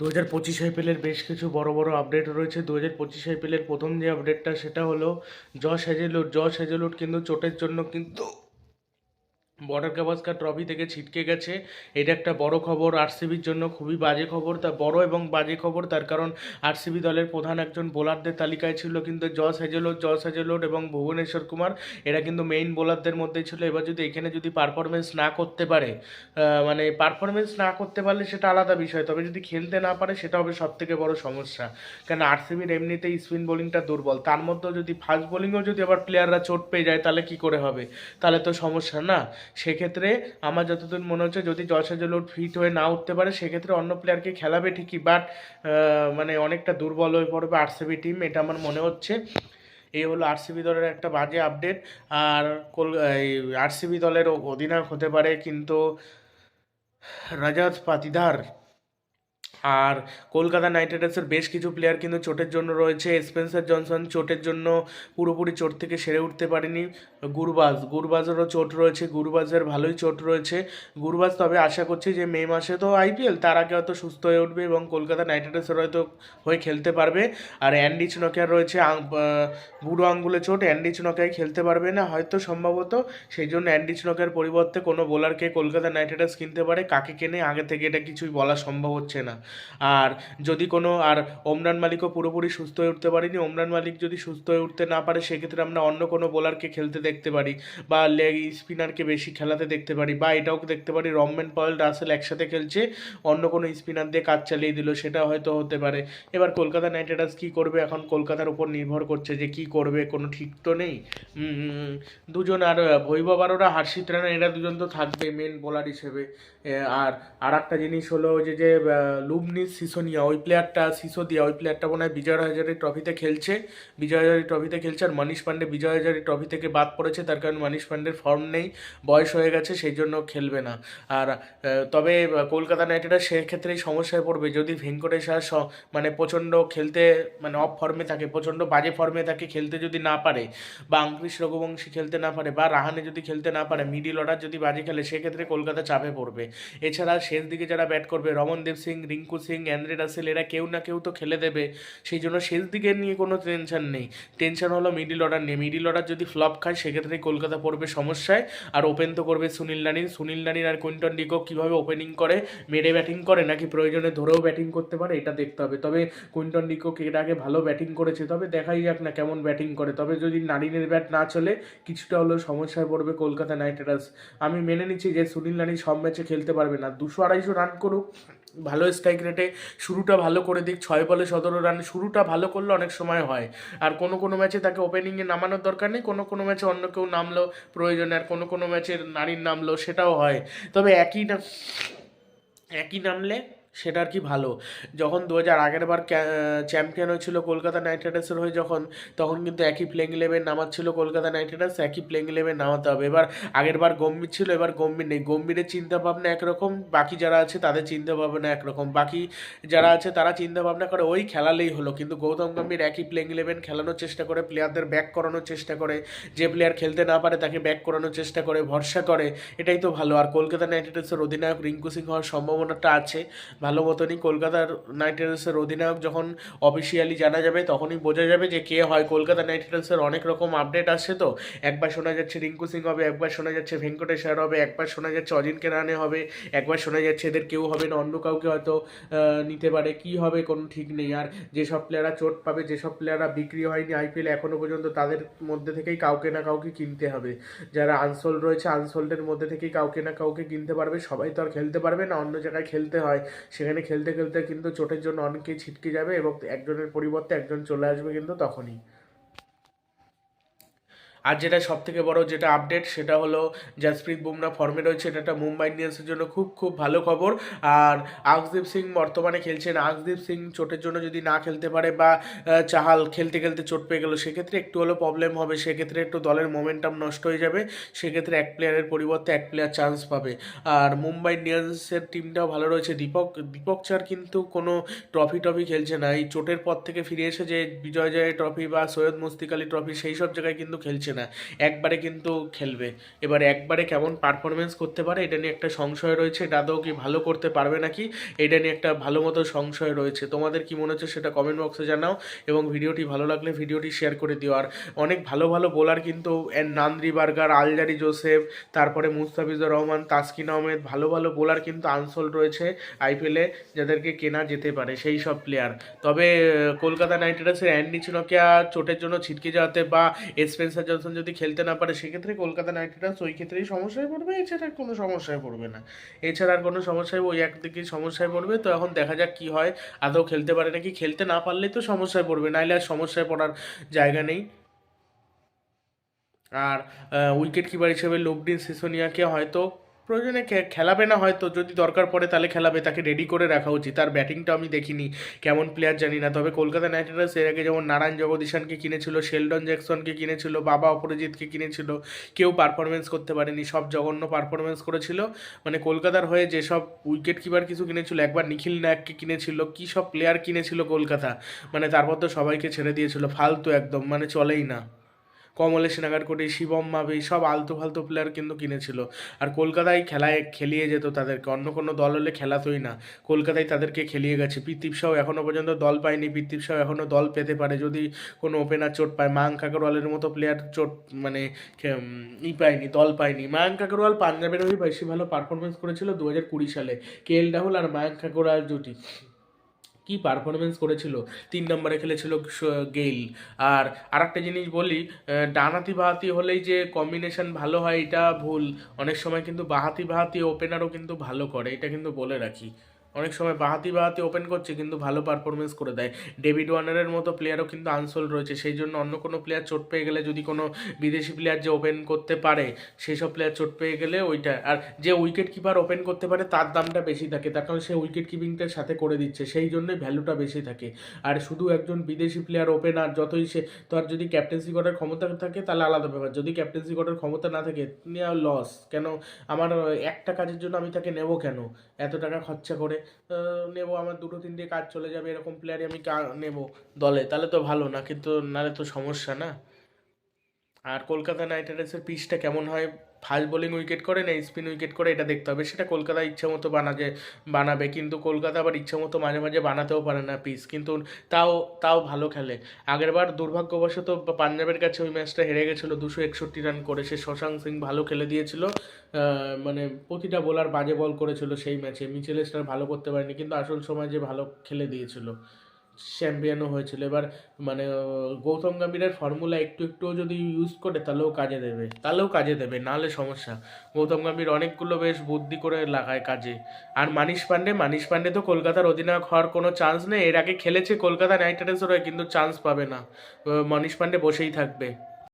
দু হাজার পঁচিশ আইপিএলের বেশ কিছু বড় বড় আপডেট রয়েছে। দু হাজার পঁচিশ আইপিএলের প্রথম যে আপডেটটা সেটা হলো জশ হ্যাজেলউড জশ হ্যাজেলউড কিন্তু চোটের জন্য কিন্তু বর্ডার গাভাস্কার ট্রফি থেকে ছিটকে গেছে। এটা একটা বড় খবর। আরসিবির জন্য খুবই বাজে খবর। তা বড় এবং বাজে খবর, তার কারণ আরসিবি দলের প্রধান একজন বোলারদের তালিকায় ছিল কিন্তু জস হ্যাজেলউড জস হ্যাজেলউড এবং ভুবনেশ্বর কুমার, এরা কিন্তু মেইন বোলারদের মধ্যে ছিল। এবার যদি এখানে যদি পারফরমেন্স না করতে পারে মানে পারফরমেন্স না করতে পারলে সেটা আলাদা বিষয়। তবে যদি খেলতে না পারে, সেটা হবে সব থেকে বড় সমস্যা। কারণ আরসিবির এমনিতেই স্পিন বোলিংটা দুর্বল। তার মধ্যেও যদি ফাস্ট বোলিংও যদি আবার প্লেয়াররা চোট পেয়ে যায়, তাহলে কি করে হবে? তাহলে তো সমস্যা না। সেক্ষেত্রে আমার যতদূর মনে হচ্ছে যদি জলসাজলোট ফিট হয়ে না উঠতে পারে, সেক্ষেত্রে অন্য প্লেয়ারকে খেলাবে ঠিকই বাট মানে অনেকটা দুর্বল হয়ে পড়বে আরসিবি টিম এটা আমার মনে হচ্ছে। এই হলো আরসিবি দলের একটা বাজে আপডেট আর কল আরসিবি দলের অধিনায়ক হতে পারে কিন্তু রাজাত পাতিদার। আর কলকাতা নাইট রাইডার্সের বেশ কিছু প্লেয়ার কিন্তু চোটের জন্য রয়েছে। স্পেন্সার জনসন চোটের জন্য পুরোপুরি চোট থেকে সেরে উঠতে পারেনি। গুরবাজ, গুরবাজেরও চোট রয়েছে, গুরবাজের ভালোই চোট রয়েছে। গুরবাজ তবে আশা করছি যে মে মাসে তো আইপিএল তার আগে হয়তো সুস্থ হয়ে উঠবে এবং কলকাতা নাইট রাইডার্সের হয়তো হয়ে খেলতে পারবে। আর অ্যান্ডি চুনকিয়ার রয়েছে বুড়ো আঙ্গুলে চোট, অ্যান্ডি চুনকিয়াই খেলতে পারবে না হয়তো সম্ভবত। সেই জন্য অ্যান্ডি চুনকিয়ার পরিবর্তে কোনো বোলারকে কলকাতা নাইট রাইডার্স কিনতে পারে, কাকে কেনে, আগে থেকে এটা কিছুই বলা সম্ভব হচ্ছে না। আর যদি কোনো আর ওমরান মালিকও পুরোপুরি সুস্থ হয়ে উঠতে পারেনি ওমরান মালিক যদি সুস্থ হয়ে উঠতে না পারে সেক্ষেত্রে আমরা অন্য কোনো বোলারকে খেলতে দেখতে পারি বা লেগ স্পিনারকে বেশি খেলাতে দেখতে পারি বা এটাও দেখতে পারি রমম্যান পয়েল রাসেল একসাথে খেলছে অন্য কোনো স্পিনার দিয়ে কাজ চালিয়ে দিল সেটা হয়তো হতে পারে। এবার কলকাতা নাইট রাইডার্স কী করবে? এখন কলকাতার উপর নির্ভর করছে যে কি করবে কোনো ঠিক তো নেই? দুজন আর ভৈভব আরোরা হার্ষিত রানা এরা দুজন তো থাকবে মেন বোলার হিসেবে। আর আর একটা জিনিস হলো যে যে আহ, লুবনি সিসোনিয়া ওই প্লেয়ারটা সিসোদিয়া ওই প্লেয়ারটা মনে হয় বিজয় হাজারি ট্রফিতে খেলছে। বিজয় হাজারি ট্রফিতে খেলছে আর মনীষ পান্ডে বিজয় হাজারি ট্রফি থেকে বাদ পড়েছে। তার কারণ মনীষ পান্ডের ফর্ম নেই, বয়স হয়ে গেছে, সেই জন্য খেলবে না। আর তবে কলকাতা নাইট রাইডার্স সেক্ষেত্রেই সমস্যায় পড়বে। যদি ভেঙ্কটেশ মানে প্রচণ্ড খেলতে মানে অফ ফর্মে থাকে, প্রচণ্ড বাজে ফর্মে থাকে খেলতে যদি না পারে বা আঙ্কৃশ রঘুবংশী খেলতে না পারে বা রাহানে যদি খেলতে না পারে মিডিল অর্ডার যদি বাজে খেলে, সেক্ষেত্রে কলকাতা চাপে পড়বে। এছাড়া শেষ দিকে যারা ব্যাট করবে রমনদেব সিং রিঙ্কু সিং অ্যান্দ্রে রাসেল এরা কেউ না কেউ তো খেলে দেবে। সেই জন্য শেষ দিকে নিয়ে কোনো টেনশন নেই। টেনশন হলো মিডিল অর্ডার নিয়ে। মিডিল অর্ডার যদি ফ্লপ খায়, সেক্ষেত্রে কলকাতা পড়বে সমস্যায়। আর ওপেন তো করবে সুনীল নারিন। সুনীল নারিন আর কুইন্টন ডিকো কীভাবে ওপেনিং করে? মেরে ব্যাটিং করে? নাকি প্রয়োজনে ধরেও ব্যাটিং করতে পারে? এটা দেখতে হবে। তবে কুইন্টন ডিকো এর আগে ভালো ব্যাটিং করেছে। তবে দেখাই যাক না কেমন ব্যাটিং করে। তবে যদি নারিনের ব্যাট না চলে, কিছুটা হলেও সমস্যায় পড়বে কলকাতা নাইট রাইডার্স আমি মেনে নিচ্ছি যে সুনীল নারিন সব ম্যাচে খেলতে পারবে না। দুশো আড়াইশো রান করুক। ভালো স্ট্রাইক রেটে শুরুটা ভালো করে দিক, ছয় বলে সতেরো রান শুরুটা ভালো করলে অনেক সময় হয়। আর কোনো কোনো ম্যাচে তাকে ওপেনিংয়ে নামানোর দরকার নেই, কোনো কোনো ম্যাচে অন্য কেউ নামলো প্রয়োজনে, আর কোনো কোনো ম্যাচের নারীর নামলো সেটাও হয়। তবে একই না, একই নামলে সেটা আর কি ভালো। যখন দু হাজার আগের বার চ্যাম্পিয়ন হয়েছিল কলকাতা নাইট রাইডার্সের হয়ে যখন, তখন কিন্তু একই প্লেইং ইলেভেন নামাচ্ছিল কলকাতা নাইট রাইডার্স একই প্লেইং ইলেভেন নামাতে হবে। এবার আগের বার গম্ভীর ছিল, এবার গম্ভীর নেই। গম্ভীরের চিন্তা ভাবনা একরকম, বাকি যারা আছে তাদের চিন্তা ভাবনা একরকম। বাকি যারা আছে তারা চিন্তাভাবনা করে, ওই খেলালেই হলো। কিন্তু গৌতম গম্ভীর একই প্লেইং ইলেভেন খেলানোর চেষ্টা করে প্লেয়ারদের ব্যাক করানোর চেষ্টা করে। যে প্লেয়ার খেলতে না পারে তাকে ব্যাক করানোর চেষ্টা করে, ভরসা করে। এটাই তো ভালো। আর কলকাতা নাইট রাইডার্সের অধিনায়ক রিঙ্কু সিং হওয়ার সম্ভাবনাটা আছে। ভালো মতনই কলকাতার নাইট রাইডার্সের অধিনায়ক যখন অফিসিয়ালি জানা যাবে, তখনই বোঝা যাবে যে কে হয়। কলকাতা নাইট রাইডার্সের অনেক রকম আপডেট আসছে তো। একবার শোনা যাচ্ছে রিঙ্কু সিং হবে, একবার শোনা যাচ্ছে ভেঙ্কটেশ আয়ার হবে, একবার শোনা যাচ্ছে অজিনকে রানে হবে, একবার শোনা যাচ্ছে এদের কেউ হবে না, অন্য কাউকে হয়তো নিতে পারে। কি হবে কোনো ঠিক নেই। আর যেসব প্লেয়াররা চোট পাবে, যেসব প্লেয়াররা বিক্রি হয়নি আইপিএল এখনও পর্যন্ত, তাদের মধ্যে থেকেই কাউকে না কাউকে কিনতে হবে। যারা আনসোল রয়েছে আনসোল্ডের মধ্যে থেকেই কাউকে না কাউকে কিনতে পারবে। সবাই তো আর খেলতে পারবে না, অন্য জায়গায় খেলতে হয়। সেখানে খেলতে খেলতে কিন্তু চোটের জন্য অনেকেই ছিটকে যাবে এবং একজনের পরিবর্তে একজন চলে আসবে কিন্তু তখনই। আর যেটা সব থেকে বড় যেটা আপডেট সেটা হলো জাসপ্রীত বুমরা ফর্মে রয়েছে, এটা একটা মুম্বাই ইন্ডিয়ান্সের জন্য খুব খুব ভালো খবর। আর আকসদীপ সিং বর্তমানে খেলছেন। আকসদীপ সিং চোটের জন্য যদি না খেলতে পারে বা চাহাল খেলতে খেলতে চোট পেয়ে গেল, সেক্ষেত্রে একটু হলেও প্রবলেম হবে। সেক্ষেত্রে একটু দলের মোমেন্টাম নষ্ট হয়ে যাবে। সেক্ষেত্রে এক প্লেয়ারের পরিবর্তে এক প্লেয়ার চান্স পাবে। আর মুম্বাই ইন্ডিয়ান্সের টিমটাও ভালো রয়েছে। দীপক দীপক চার কিন্তু কোনো ট্রফি টফি খেলছে না। এই চোটের পর থেকে ফিরে এসে যে বিজয় জয় ট্রফি বা সৈয়দ মুস্তিক আলী ট্রফি সেই সব জায়গায় কিন্তু খেলছে খেলছে না। একবারে কিন্তু খেলবে। এবার একবারে কেমন পারফরমেন্স করতে পারে, এটা নিয়ে একটা সংশয় রয়েছে। আদৌ কি ভালো করতে পারবে নাকি? এটা নিয়ে একটা ভালো মতো সংশয় রয়েছে। তোমাদের কি মনে হচ্ছে সেটা কমেন্ট বক্সে জানাও এবং ভিডিওটি ভালো লাগলে ভিডিওটি শেয়ার করে দিও। আর অনেক ভালো ভালো বোলার কিন্তু নান্দ্রি বার্গার, আলজারি জোসেফ, তারপরে মুস্তাফিজুর রহমান, তাসকিন আহমেদ, ভালো ভালো বোলার কিন্তু আনসোল রয়েছে আইপিএলে যাদেরকে কেনা যেতে পারে সেই সব প্লেয়ার তবে কলকাতা নাইট রাইডার্সের অ্যান্ডি চিনকিয়া চোটের জন্য ছিটকে যাওয়াতে বা স্পেন্সার জনসন যদি খেলতে না পারে, সেক্ষেত্রে কলকাতা নাইট রাইডার্স ওই ক্ষেত্রেই সমস্যায় পড়বে, এছাড়া কোনো সমস্যায় পড়বে না। এছাড়া আর কোনো সমস্যায় ওই একদিকেই সমস্যায় পড়বে। তো এখন দেখা যাক কি হয়। আদৌ খেলতে পারে নাকি? খেলতে না পারলেই তো সমস্যায় পড়বে নাহলে আর সমস্যায় পড়ার জায়গা নেই। আর উইকেট কিপার হিসেবে লোকডিন সিসোনিয়াকে হয়তো প্রয়োজনে খেলাবে না হয়তো, যদি দরকার পড়ে তাহলে খেলাবে, তাকে রেডি করে রাখা উচিত। তার ব্যাটিংটা আমি দেখিনি, কেমন প্লেয়ার জানি না। তবে কলকাতা নাইট রাইডার্স এর আগে যেমন নারায়ণ জগদীশানকে কিনেছিল শেলডন জ্যাকসনকে কিনেছিল, বাবা অপরাজিৎকে কিনেছিল, কেউ পারফরমেন্স করতে পারেনি, সব জঘন্য পারফরমেন্স করেছিল। মানে কলকাতার হয়ে যেসব উইকেট কিপার কিছু কিনেছিল, একবার নিখিল নায়ককে কিনেছিল, কী সব প্লেয়ার কিনেছিল কলকাতা? মানে তারপর তো সবাইকে ছেড়ে দিয়েছিল, ফালতু একদম মানে চলেই না। কমলেশ নাগারকোটি, শিবম মাভি, সব আলতু ফালতু প্লেয়ার কিন্তু কিনেছিল। আর কলকাতায় খেলায় খেলিয়ে যেত তাদেরকে। অন্য কোনো দল হলে খেলাতোই না। কলকাতায় তাদেরকে খেলিয়ে গেছে। পৃথিব শাহ এখনও পর্যন্ত দল পায়নি। পৃথিব শাহ এখনও দল পেতে পারে। যদি কোনো ওপেনার চোট পায়, মায়াঙ্ক আগরওয়ালের মতো প্লেয়ার চোট মানে ই পায়নি, দল পায়নি। মায়াঙ্ক আগরওয়াল পাঞ্জাবের হয়ে বেশি ভালো পারফরমেন্স করেছিল দু হাজার কুড়ি সালে। কে এল রাহুল আর মায়াঙ্ক আগরওয়াল জুটি কি পারফরমেন্স করেছিল? তিন নম্বরে খেলেছিল গেইল। আর আরেকটা জিনিস বলি ডানহাতি বাহাতি হলেই যে কম্বিনেশন ভালো হয়, এটা ভুল। অনেক সময় কিন্তু বাহাতি বাহাতি ওপেনারও কিন্তু ভালো করে, এটা কিন্তু বলে রাখি। অনেক সময় বাহাতি বাহাতি ওপেন করছে কিন্তু ভালো পারফরমেন্স করে দেয়। ডেভিড ওয়ার্নারের মতো প্লেয়ারও কিন্তু আনসোল রয়েছে। সেই জন্য অন্য কোনো প্লেয়ার চোট পেয়ে গেলে যদি কোনো বিদেশি প্লেয়ার যে ওপেন করতে পারে, সেই সব প্লেয়ার চোট পেয়ে গেলে ওইটা, আর যে উইকেট কিপার ওপেন করতে পারে, তার দামটা বেশি থাকে। তার কারণ সে উইকেট কিপিংটার সাথে করে দিচ্ছে। সেই জন্যই ভ্যালুটা বেশি থাকে। আর শুধু একজন বিদেশি প্লেয়ার ওপেনার যতই সে, তার যদি ক্যাপ্টেন্সি করার ক্ষমতা থাকে, তাহলে আলাদা ব্যাপার। যদি ক্যাপ্টেন্সি করার ক্ষমতা না থাকে লস কেন? আমার একটা কাজের জন্য আমি তাকে নেব কেন? এত টাকা খরচা করে নেব, আমার দুটো তিনটে কাজ চলে যাবে, এরকম প্লেয়ারই আমি নেব দলে। তাহলে তো ভালো, না কিন্তু নাহলে তো সমস্যা না? আর কলকাতা নাইট রাইডার্সের পিচটা কেমন হয়? ফাস্ট বোলিং উইকেট করে, না স্পিন উইকেট করে, এটা দেখতে হবে। সেটা কলকাতা মতো বানাবে বানাবে। কিন্তু কলকাতা আবার ইচ্ছা মতো মাঝে মাঝে বানাতেও পারে না পিস কিন্তু তাও তাও ভালো খেলে। আগেরবার দুর্ভাগ্যবশত পাঞ্জাবের কাছে ওই ম্যাচটা হেরে গেছিল, দুশো একষট্টি রান করে। সে শশাঙ্ক সিং ভালো খেলে দিয়েছিল। মানে প্রতিটা বোলার বাজে বল করেছিল সেই ম্যাচে। মিচেল স্টার ভালো করতে পারেনি, কিন্তু আসল সময় যে ভালো খেলে দিয়েছিল। চ্যাম্পিয়নও হয়েছিল। এবার মানে গৌতম গম্ভীরের ফর্মুলা একটু একটুও যদি ইউজ করে তাহলেও কাজে দেবে। তাহলেও কাজে দেবে নাহলে সমস্যা। গৌতম গম্ভীর অনেকগুলো বেশ বুদ্ধি করে লাগায় কাজে। আর মানিশ পান্ডে মানিশ পান্ডে তো কলকাতার অধিনায়ক হওয়ার কোনো চান্স নেই। এর আগে খেলেছে কলকাতা নাইট রাইডার্সের হয়ে কিন্তু চান্স পাবে না। মানিশ পান্ডে বসেই থাকবে।